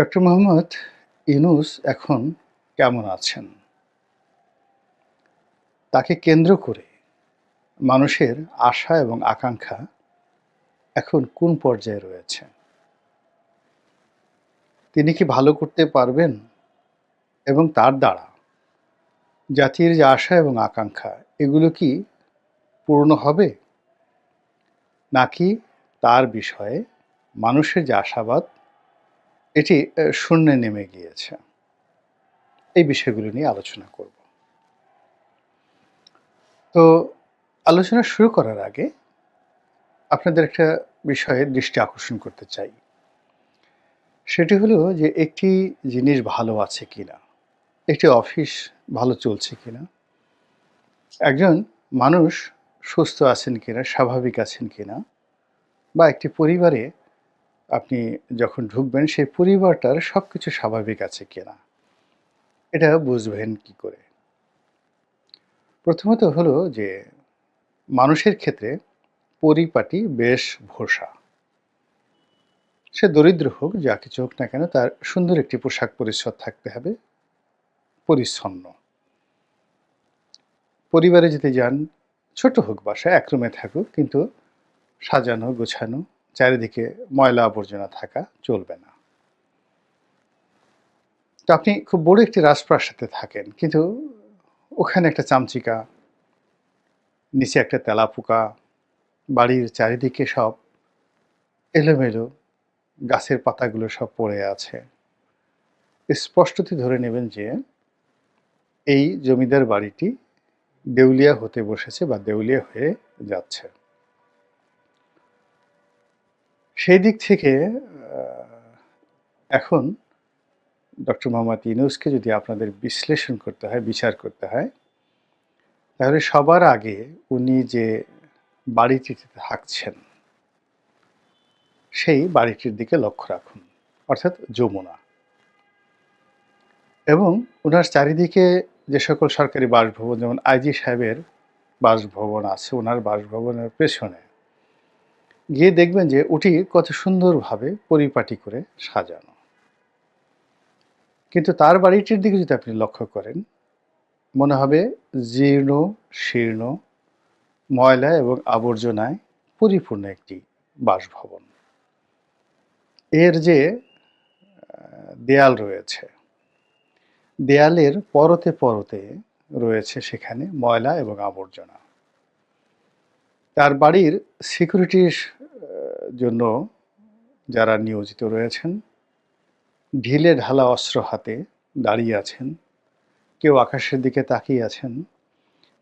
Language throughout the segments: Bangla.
ডক্টর মোহাম্মদ ইনুস এখন কেমন আছেন? তাকে কেন্দ্র করে মানুষের আশা এবং আকাঙ্ক্ষা এখন কোন পর্যায়ে রয়েছে? তিনি কি ভালো করতে পারবেন? এবং তার দ্বারা জাতির যে আশা এবং আকাঙ্ক্ষা, এগুলো কি পূর্ণ হবে? নাকি তার বিষয়ে মানুষের যে আশাবাদ এটি শূন্যে নেমে গিয়েছে। এই বিষয়গুলো নিয়ে আলোচনা করব। তো আলোচনা শুরু করার আগে আপনাদের একটা বিষয়ে দৃষ্টি আকর্ষণ করতে চাই। সেটি হলো যে একটি জিনিস ভালো আছে কিনা, একটি অফিস ভালো চলছে কিনা, একজন মানুষ সুস্থ আছেন কিনা, স্বাভাবিক আছেন কিনা, বা একটি পরিবারে আপনি যখন ঢুকবেন, সেই পরিবারটার সব কিছু স্বাভাবিক আছে কিনা? এটা বুঝবেন কি করে? প্রথমত হলো যে, মানুষের ক্ষেত্রে পরিপাটি বেশ ভরসা। সে দরিদ্র হোক, যা কিছু হোক না কেন, তার সুন্দর একটি পোশাক পরিচ্ছদ থাকতে হবে, পরিচ্ছন্ন। পরিবারে যদি যান, ছোট হোক বাসা এক রুমে থাকুক, কিন্তু সাজানো, গোছানো চারিদিকে ময়লা আবর্জনা থাকা চলবে না। তো আপনি খুব বড় একটি রাজপ্রাসাদে থাকেন, কিন্তু ওখানে একটা চামচিকা, নিচে একটা তেলাপোকা, বাড়ির চারিদিকে সব এলোমেলো গাছের পাতাগুলো সব পড়ে আছে। স্পষ্টতই ধরে নেবেন যে এই জমিদার বাড়িটি দেউলিয়া হতে বসেছে বা দেউলিয়া হয়ে যাচ্ছে। সেই দিক থেকে এখন ডক্টর মোহাম্মদ ইউনুসকে যদি আপনাদের বিশ্লেষণ করতে হয়, বিচার করতে হয়, তাহলে সবার আগে উনি যে বাড়িটিতে থাকছেন, সেই বাড়িটির দিকে লক্ষ্য রাখুন, অর্থাৎ যমুনা। এবং ওনার চারিদিকে যে সকল সরকারি বাসভবন, যেমন আইজি সাহেবের বাসভবন আছে ওনার বাসভবনের পেছনে গিয়ে দেখবেন যে ওটি কত সুন্দরভাবে পরিপাটি করে সাজানো। কিন্তু তার বাড়িটির দিকে যদি আপনি লক্ষ্য করেন, মনে হবে জীর্ণ, শীর্ণ, ময়লা এবং আবর্জনায় পরিপূর্ণ একটি বাসভবন। এর যে দেয়াল রয়েছে, দেয়ালের পরতে পরতে রয়েছে সেখানে ময়লা এবং আবর্জনা। তার বাড়ির সিকিউরিটির জন্য যারা নিয়োজিত রয়েছেন, ঢিলে ঢালা অস্ত্র হাতে দাঁড়িয়ে আছেন, কেউ আকাশের দিকে তাকিয়ে আছেন,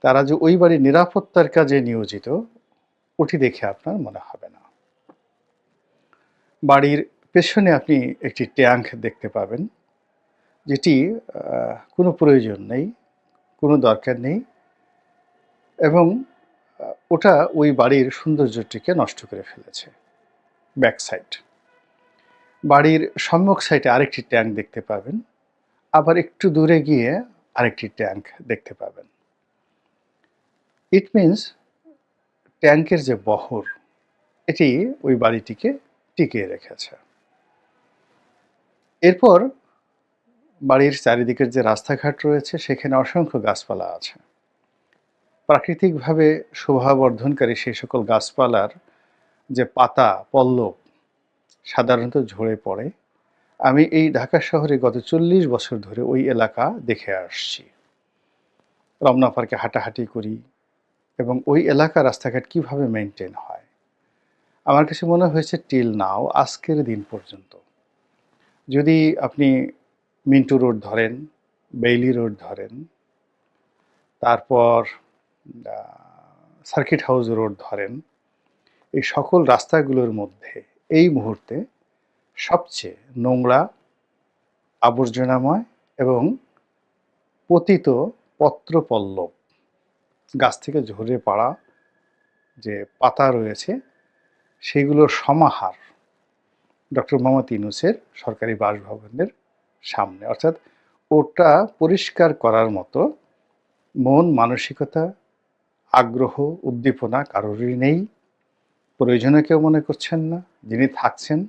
তারা যে ওই বাড়ির নিরাপত্তার কাজে নিয়োজিত, ওটি দেখে আপনার মনে হবে না। বাড়ির পেছনে আপনি একটি ট্যাঙ্ক দেখতে পাবেন, যেটি কোনো প্রয়োজন নেই, কোনো দরকার নেই, এবং ওটা ওই বাড়ির সৌন্দর্যটিকে নষ্ট করে ফেলেছে। Back side. বাড়ির সম্মুখ সাইডে আরেকটি ট্যাঙ্ক দেখতে পাবেন। আবার একটু দূরে গিয়ে আরেকটি ট্যাঙ্ক দেখতে পাবেন। ইট মিনস ট্যাঙ্কের যে বহর, এটি ওই বাড়িটিকে টিকিয়ে রেখেছে। এরপর বাড়ির চারিদিকের যে রাস্তাঘাট রয়েছে, সেখানে অসংখ্য গাছপালা আছে। প্রাকৃতিকভাবে শোভাবর্ধনকারী সেই সকল গাছপালার যে পাতা, পল্লব সাধারণত ঝরে পড়ে, আমি এই ঢাকা শহরে গত চল্লিশ বছর ধরে ওই এলাকা দেখে আসছি। রমনা পার্কে হাঁটাহাঁটি করি এবং ওই এলাকা রাস্তাঘাট কীভাবে মেনটেন হয়? আমার কাছে মনে হয়েছে টিল নাও, আজকের দিন পর্যন্ত। যদি আপনি মিন্টু রোড ধরেন, বেইলি রোড ধরেন, তারপর সার্কিট হাউস রোড ধরেন, এই সকল রাস্তাগুলোর মধ্যে এই মুহূর্তে সবচেয়ে নোংরা, আবর্জনাময় এবং পতিত পত্রপল্লব, গাছ থেকে ঝরে পড়া যে পাতা রয়েছে, সেগুলোর সমাহার ডক্টর মোহাম্মদ ইনুসের সরকারি বাসভবনের সামনে। অর্থাৎ ওটা পরিষ্কার করার মতো মন, মানসিকতা আগ্রহ, উদ্দীপনা কারোরই নেই। প্রয়োজনে কেউ মনে করছেন না, যিনি থাকছেন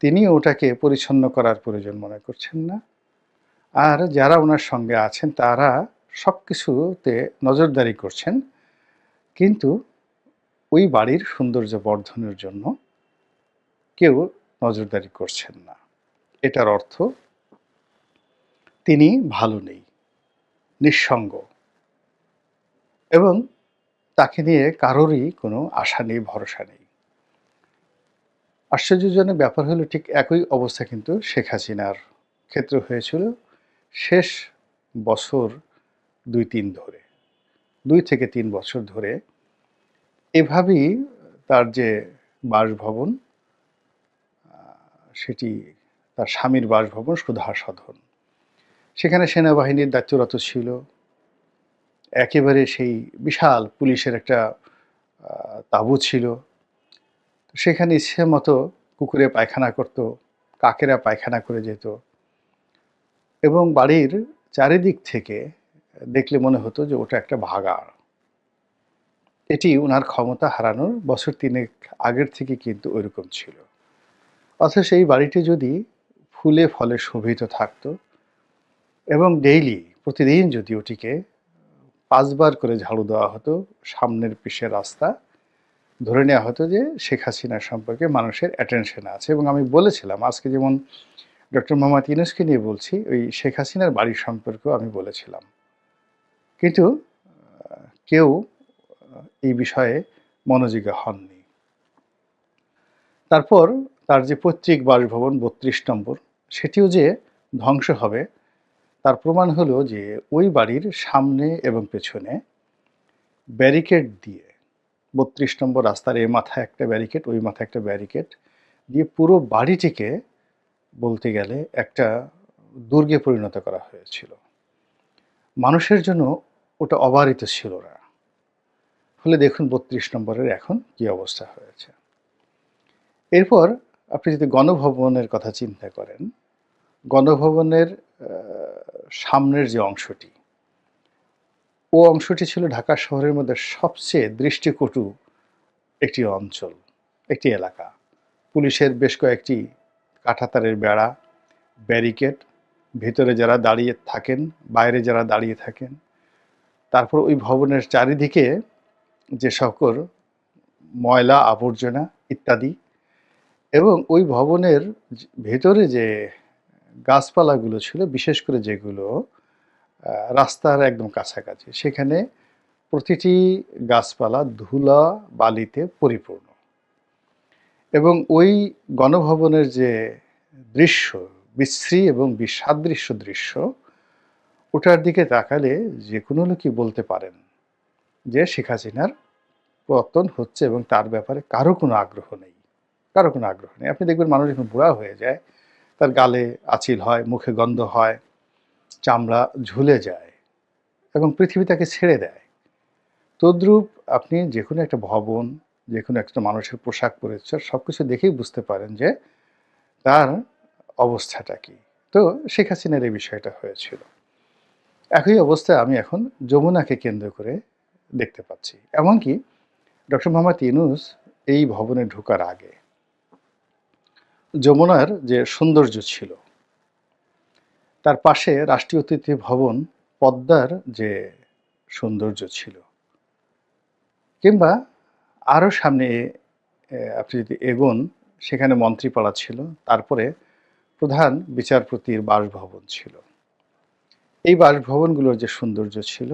তিনি ওটাকে পরিচ্ছন্ন করার প্রয়োজন মনে করছেন না। আর যারা ওনার সঙ্গে আছেন, তারা সব কিছুতে নজরদারি করছেন। কিন্তু ওই বাড়ির সৌন্দর্য বর্ধনের জন্য কেউ নজরদারি করছেন না। এটার অর্থ, তিনি ভালো নেই, নিঃসঙ্গ। এবং তাকে নিয়ে কারোরই কোনো আশা নেই, ভরসা নেই। আশ্চর্যজনক ব্যাপার হলো ঠিক একই অবস্থা কিন্তু শেখ হাসিনার ক্ষেত্রে হয়েছিল শেষ বছর দুই তিন ধরে। দুই থেকে তিন বছর ধরে এভাবেই তার যে বাসভবন সেটি তার স্বামীর বাসভবন সুধা সদন সেখানে সেনাবাহিনীর দায়িত্বরত ছিল। একেবারে সেই বিশাল পুলিশের একটা তাঁবু ছিল। সেখানে ইচ্ছে মতো কুকুরে পায়খানা করত, কাকেরা পায়খানা করে যেত। এবং বাড়ির চারিদিক থেকে দেখলে মনে হতো যে ওটা একটা ভাগাড়। এটি ওনার ক্ষমতা হারানোর বছর তিনেক আগের থেকে কিন্তু ওইরকম ছিল। অথচ এই বাড়িটি যদি ফুলে ফলে শোভিত থাকতো এবং ডেইলি, প্রতিদিন যদি ওটিকে পাঁচবার করে ঝাড়ু দেওয়া হতো, সামনের পিসের রাস্তা। ধরে নেওয়া হতো যে শেখ হাসিনার সম্পর্কে মানুষের অ্যাটেনশন আছে এবং আমি বলেছিলাম, আজকে যেমন ডক্টর মোহাম্মদ ইউনুসকে নিয়ে বলছি, ওই শেখ হাসিনার বাড়ির সম্পর্কেও আমি বলেছিলাম। কিন্তু কেউ এই বিষয়ে মনোযোগী হননি। তারপর তার যে পৈতৃক বাসভবন বত্রিশ নম্বর, সেটিও যে ধ্বংস হবে তার প্রমাণ হলো যে ওই বাড়ির সামনে এবং পেছনে ব্যারিকেড দিয়ে বত্রিশ নম্বর রাস্তার এ মাথায় একটা ব্যারিকেড, ওই মাথায় একটা ব্যারিকেড দিয়ে পুরো বাড়িটিকে বলতে গেলে একটা দুর্গে পরিণত করা হয়েছিল। মানুষের জন্য ওটা অবারিত ছিল না। ফলে দেখুন বত্রিশ নম্বরের এখন কি অবস্থা হয়েছে। এরপর আপনি যদি গণভবনের কথা চিন্তা করেন, গণভবনের সামনের যে অংশটি, ও অংশটি ছিল ঢাকা শহরের মধ্যে সবচেয়ে দৃষ্টিকটু একটি অঞ্চল, একটি এলাকা। পুলিশের বেশ কয়েকটি কাঁঠাতারের বেড়া, ব্যারিকেড, ভিতরে যারা দাঁড়িয়ে থাকেন, বাইরে যারা দাঁড়িয়ে থাকেন, তারপর ওই ভবনের চারিদিকে যে সকল ময়লা আবর্জনা ইত্যাদি এবং ওই ভবনের ভেতরে যে গাছপালাগুলো ছিল, বিশেষ করে যেগুলো রাস্তার একদম কাছাকাছি। সেখানে প্রতিটি গাছপালা ধুলা বালিতে পরিপূর্ণ। এবং ওই গণভবনের যে দৃশ্য, বিশ্রী এবং বিসাদৃশ্য দৃশ্য, ওটার দিকে তাকালে যে কোনো লোকই বলতে পারেন যে শেখ হাসিনার পতন হচ্ছে এবং তার ব্যাপারে কারও কোনো আগ্রহ নেই। কারও কোনো আগ্রহ নেই। আপনি দেখবেন মানুষ যখন বুড়া হয়ে যায় তার গালে আচিল হয়, মুখে গন্ধ হয়, চামড়া ঝুলে যায় এবং পৃথিবী তাকে ছেড়ে দেয়। তদ্রূপ আপনি যে কোনো একটা ভবন যে কোনো একটা মানুষের পোশাক পরিচ্ছদ সব কিছু দেখেই বুঝতে পারেন যে তার অবস্থাটা কি। তো শেখ হাসিনার এই বিষয়টা হয়েছিল। একই অবস্থায় আমি এখন যমুনাকে কেন্দ্র করে দেখতে পাচ্ছি। এমনকি ডক্টর মোহাম্মদ ইনুস এই ভবনে ঢোকার আগে যমুনার যে সৌন্দর্য ছিল, তার পাশে রাষ্ট্রীয় অতিথি ভবন পদ্মার যে সৌন্দর্য ছিল, কিংবা আরও সামনে আপনি যদি এগোন, সেখানে মন্ত্রীপাড়া ছিল, তারপরে প্রধান বিচারপতির বাসভবন ছিল। এই বাসভবনগুলোর যে সৌন্দর্য ছিল,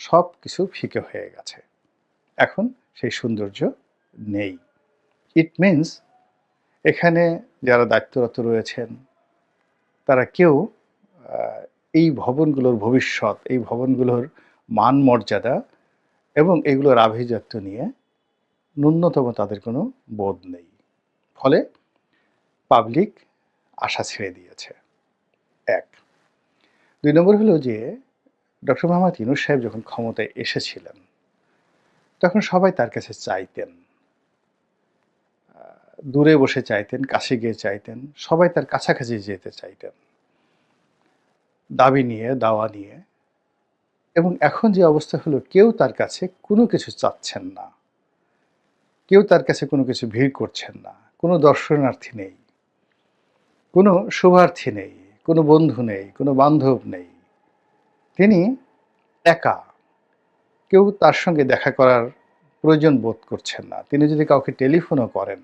সব কিছু ফিকে হয়ে গেছে। এখন সেই সৌন্দর্য নেই। ইট মিনস এখানে যারা দায়িত্বরত রয়েছেন, তারা কেউ এই ভবনগুলোর ভবিষ্যৎ, এই ভবনগুলোর মান মর্যাদা এবং এগুলোর আভিজাত্য নিয়ে ন্যূনতম তাদের কোনো বোধ নেই। ফলে পাবলিক আশা ছেড়ে দিয়েছে। এক। দুই নম্বর হলো যে, ডক্টর মোহাম্মদ ইনুস সাহেব যখন ক্ষমতায় এসেছিলেন, তখন সবাই তার কাছে চাইতেন দূরে বসে চাইতেন, কাছে গিয়ে চাইতেন, সবাই তার কাছাকাছি যেতে চাইতেন। দাবি নিয়ে, দাওয়া নিয়ে। এবং এখন যে অবস্থা হলো, কেউ তার কাছে কোনো কিছু চাচ্ছেন না। কেউ তার কাছে কোনো কিছু ভিড় করছেন না। কোনো দর্শনার্থী নেই। কোনো শুভার্থী নেই। কোনো বন্ধু নেই। কোনো বান্ধব নেই। তিনি একা। কেউ তার সঙ্গে দেখা করার প্রয়োজন বোধ করছেন না। তিনি যদি কাউকে টেলিফোনও করেন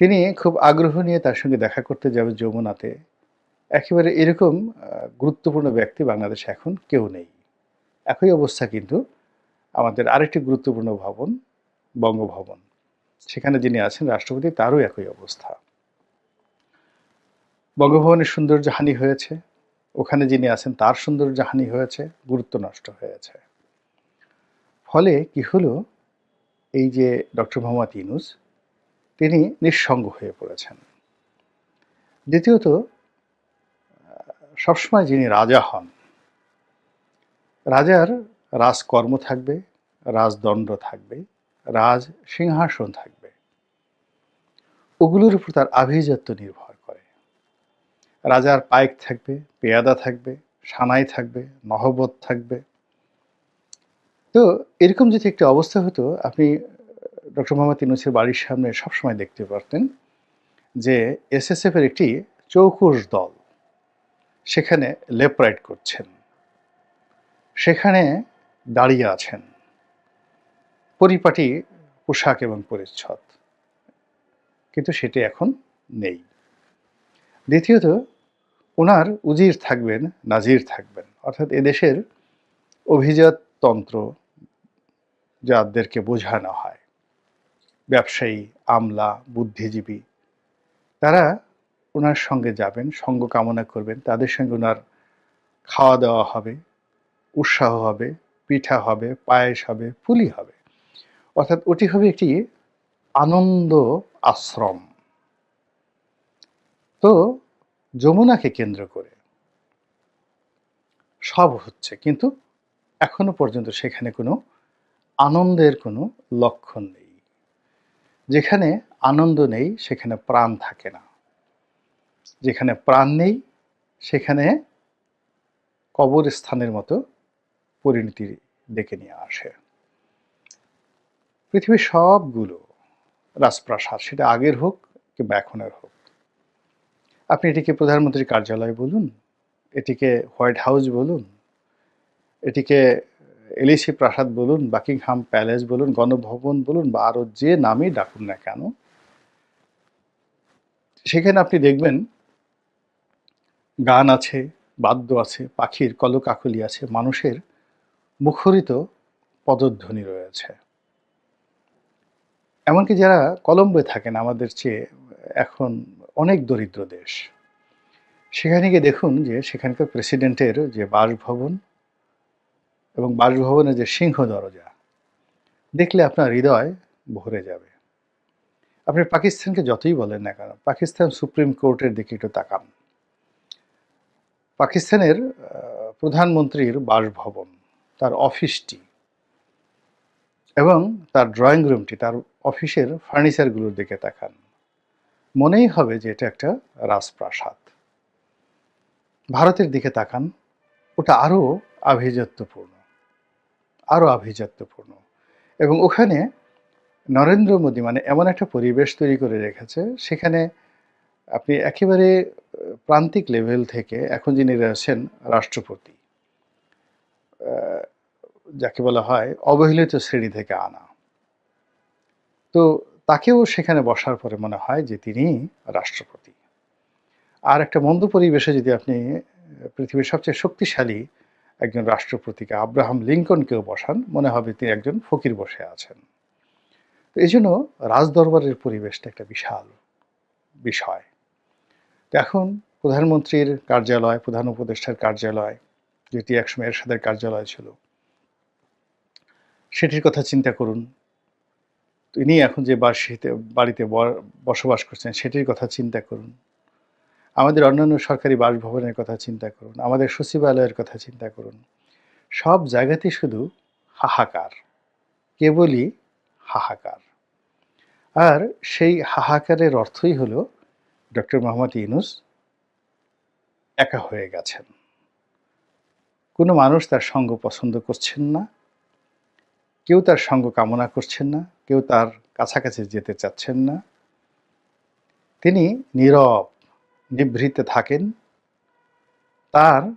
তিনি খুব আগ্রহ নিয়ে তার সঙ্গে দেখা করতে যাবে যমুনাতে। একেবারে এরকম গুরুত্বপূর্ণ ব্যক্তি বাংলাদেশে এখন কেউ নেই। একই অবস্থা কিন্তু আমাদের আরেকটি গুরুত্বপূর্ণ ভবন, বঙ্গভবন। সেখানে যিনি আছেন রাষ্ট্রপতি, তারও একই অবস্থা। বঙ্গভবনের সৌন্দর্য হানি হয়েছে। ওখানে যিনি আছেন, তার সৌন্দর্য হানি হয়েছে, গুরুত্ব নষ্ট হয়েছে। ফলে কি হলো? এই যে ডক্টর মোহাম্মদ ইনুস তিনি নিঃসঙ্গ হয়ে পড়েছেন। দ্বিতীয়ত সবসময় যিনি রাজা হন, রাজার রাজকর্ম থাকবে, রাজদণ্ড থাকবে, রাজ সিংহাসন থাকবে। ওগুলোর উপর তার আভিজাত্য নির্ভর করে। রাজার পাইক থাকবে, পেয়াদা থাকবে, সানাই থাকবে, নহবত থাকবে। তো এরকম যদি একটি অবস্থা হতো, আপনি ডক্টর মোহাম্মদ ইউনুসের বাড়ির সামনে সবসময় দেখতে পারতেন যে এসএসএফ এর একটি চৌকুশ দল সেখানে লেফট রাইট করছেন। সেখানে দাঁড়িয়ে আছেন। পরিপাটি, পোশাক এবং পরিচ্ছদ। কিন্তু সেটি এখন নেই। দ্বিতীয়ত ওনার উজির থাকবেন, নাজির থাকবেন। অর্থাৎ এদেশের অভিজাত তন্ত্র যাদেরকে বোঝানো হয়। ব্যবসায়ী, আমলা, বুদ্ধিজীবী, তারা ওনার সঙ্গে যাবেন, সঙ্গ কামনা করবেন, তাদের সঙ্গে ওনার খাওয়া দাওয়া হবে, উৎসাহ হবে, পিঠা হবে, পায়েস হবে, পুলি হবে। অর্থাৎ ওটি হবে একটি আনন্দ আশ্রম। তো যমুনাকে কেন্দ্র করে সব হচ্ছে, কিন্তু এখনও পর্যন্ত সেখানে কোনো আনন্দের কোনো লক্ষণ নেই। যেখানে আনন্দ নেই, সেখানে প্রাণ থাকে না। যেখানে প্রাণ নেই, সেখানে কবরস্থানের মতো পরিণতি ডেকে নিয়ে আসে। পৃথিবীর সবগুলো রাজপ্রাসাদ, সেটা আগের হোক কিংবা এখনের হোক। আপনি এটিকে প্রধানমন্ত্রীর কার্যালয় বলুন, এটিকে হোয়াইট হাউস বলুন, এটিকে এলিসি প্রাসাদ বলুন, বাকিংহাম প্যালেস বলুন, গণভবন বলুন, বা আরও যে নামই ডাকুন না কেন, সেখানে আপনি দেখবেন গান আছে, বাদ্য আছে, পাখির কলকাকলি আছে, মানুষের মুখরিত পদধ্বনি রয়েছে। এমনকি যারা কলম্বোয় থাকেন, আমাদের চেয়ে এখন অনেক দরিদ্র দেশ, সেখানে গিয়ে দেখুন যে সেখানকার প্রেসিডেন্টের যে বাসভবন এবং বাসভবনের যে সিংহ দরজা, দেখলে আপনার হৃদয় ভরে যাবে। আপনি পাকিস্তানকে যতই বলেন না কেন, পাকিস্তান সুপ্রিম কোর্টের দিকে একটু তাকান। পাকিস্তানের প্রধানমন্ত্রীর বাসভবন, তার অফিসটি এবং তার ড্রয়িং রুমটি, তার অফিসের ফার্নিচারগুলোর দিকে তাকান। মনেই হবে যে এটা একটা রাজপ্রাসাদ। ভারতের দিকে তাকান, ওটা আরও আভিজাত্যপূর্ণ। আরও আভিজাত্যপূর্ণ। এবং ওখানে নরেন্দ্র মোদী মানে এমন একটা পরিবেশ তৈরি করে রেখেছে, সেখানে আপনি একেবারে প্রান্তিক লেভেল থেকে এখন যিনি রয়েছেন রাষ্ট্রপতি যাকে বলা হয় অবহেলিত শ্রেণি থেকে আনা। তো তাকেও সেখানে বসার পরে মনে হয় যে তিনি রাষ্ট্রপতি। আর একটা মন্দ পরিবেশে যদি আপনি পৃথিবীর সবচেয়ে শক্তিশালী একজন রাষ্ট্রপতিকে আব্রাহাম লিঙ্কনকেও বসান, মনে হবে তিনি একজন ফকির বসে আছেন। তো এই জন্য রাজদরবারের পরিবেশটা একটা বিশাল বিষয়। তো এখন প্রধানমন্ত্রীর কার্যালয়, প্রধান উপদেষ্টার কার্যালয়, যেটি একসময় এরশাদের কার্যালয় ছিল, সেটির কথা চিন্তা করুন। তিনি এখন যে বাড়িতে বসবাস করছেন, সেটির কথা চিন্তা করুন। আমাদের অন্যান্য সরকারি বাসভবনের কথা চিন্তা করুন, আমাদের সচিবালয়ের কথা চিন্তা করুন। সব জায়গাতেই শুধু হাহাকার, কেবলই হাহাকার। আর সেই হাহাকারের অর্থই হলো ডক্টর মোহাম্মদ ইউনুস একা হয়ে গেছেন। কোনো মানুষ তার সঙ্গ পছন্দ করছেন না, কেউ তার সঙ্গ কামনা করছেন না, কেউ তার কাছাকাছি যেতে চাচ্ছেন না। তিনি নীরব নিভৃতে থাকেন, তার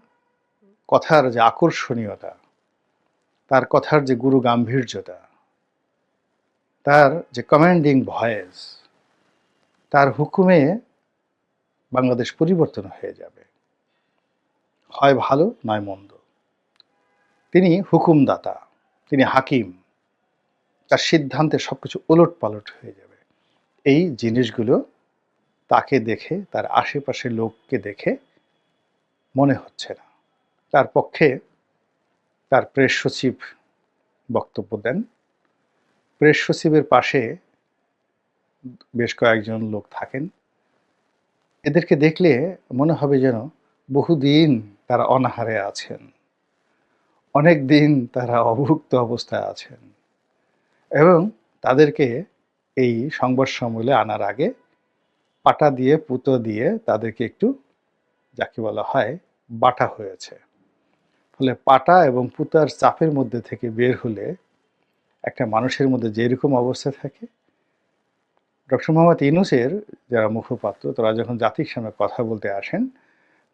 কথার যে আকর্ষণীয়তা, তার কথার যে গুরু গাম্ভীর্যতা, তার যে কমান্ডিং ভয়েস তার হুকুমে বাংলাদেশ পরিবর্তন হয়ে যাবে। হয় ভালো, নয় মন্দ। তিনি হুকুমদাতা, তিনি হাকিম। তার সিদ্ধান্তে সব কিছু ওলট পালট হয়ে যাবে। এই জিনিসগুলো তাকে দেখে, তার আশেপাশের লোককে দেখে মনে হচ্ছে না। তার পক্ষে তার প্রেস সচিব বক্তব্য দেন। প্রেস সচিবের পাশে বেশ কয়েকজন লোক থাকেন। এদেরকে দেখলে মনে হবে যেন বহুদিন তারা অনাহারে আছেন। অনেক দিন তারা অভুক্ত অবস্থায় আছেন। এবং তাদেরকে এই সংবাদ সম্মেলনে আনার আগে পাটা দিয়ে, পুতো দিয়ে তাদেরকে একটু, যাকে বলা হয়, বাটা হয়েছে। ফলে পাটা এবং পুতার চাপের মধ্যে থেকে বের হলে একটা মানুষের মধ্যে যেরকম অবস্থা থাকে, ডক্টর মোহাম্মদ ইনুসের যারা মুখপাত্র, তারা যখন জাতির সামনে কথা বলতে আসেন,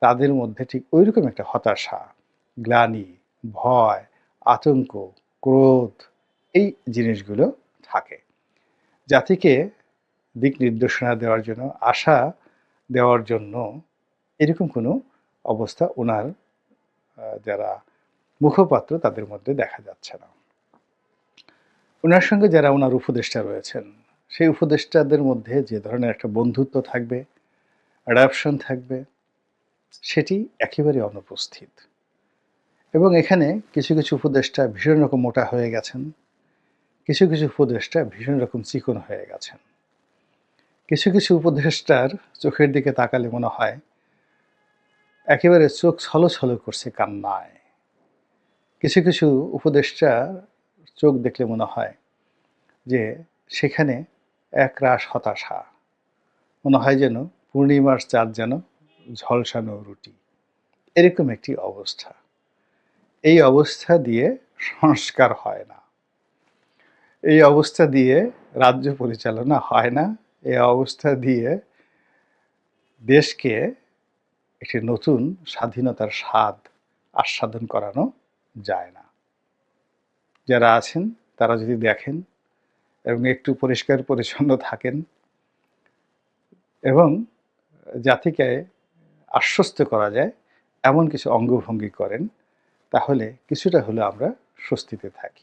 তাদের মধ্যে ঠিক ওইরকম একটা হতাশা, গ্লানি, ভয়, আতঙ্ক, ক্রোধ, এই জিনিসগুলো থাকে। জাতিকে দিক নির্দেশনা দেওয়ার জন্য, আশা দেওয়ার জন্য এরকম কোনো অবস্থা ওনার যারা মুখপাত্র তাদের মধ্যে দেখা যাচ্ছে না। ওনার সঙ্গে যারা ওনার উপদেষ্টা রয়েছেন, সেই উপদেষ্টাদের মধ্যে যে ধরনের একটা বন্ধুত্ব থাকবে অ্যাডাপশন থাকবে, সেটি একেবারে অনুপস্থিত। এবং এখানে কিছু কিছু উপদেষ্টা ভীষণ রকম মোটা হয়ে গেছেন, কিছু কিছু উপদেষ্টা ভীষণ রকম চিকন হয়ে গেছেন। কিছু কিছু উপদেষ্টার চোখের দিকে তাকালে মনে হয় একেবারে চোখ ছলো ছলো করছে কান্নায়। কিছু কিছু উপদেষ্টা চোখ দেখলে মনে হয় যে সেখানে এক রাস হতাশা। মনে হয় যেন পূর্ণিমার চাঁদ যেন ঝলসানো রুটি। এরকম একটি অবস্থা। এই অবস্থা দিয়ে সংস্কার হয় না। এই অবস্থা দিয়ে রাজ্য পরিচালনা হয় না। এই অবস্থা দিয়ে দেশকে একটি নতুন স্বাধীনতার স্বাদ আস্বাদন করানো যায় না। যারা আছেন, তারা যদি দেখেন এবং একটু পরিষ্কার পরিচ্ছন্ন থাকেন এবং জাতিকে আশ্বস্ত করা যায়, এমন কিছু অঙ্গভঙ্গি করেন, তাহলে কিছুটা হলেও আমরা স্বস্তিতে থাকি।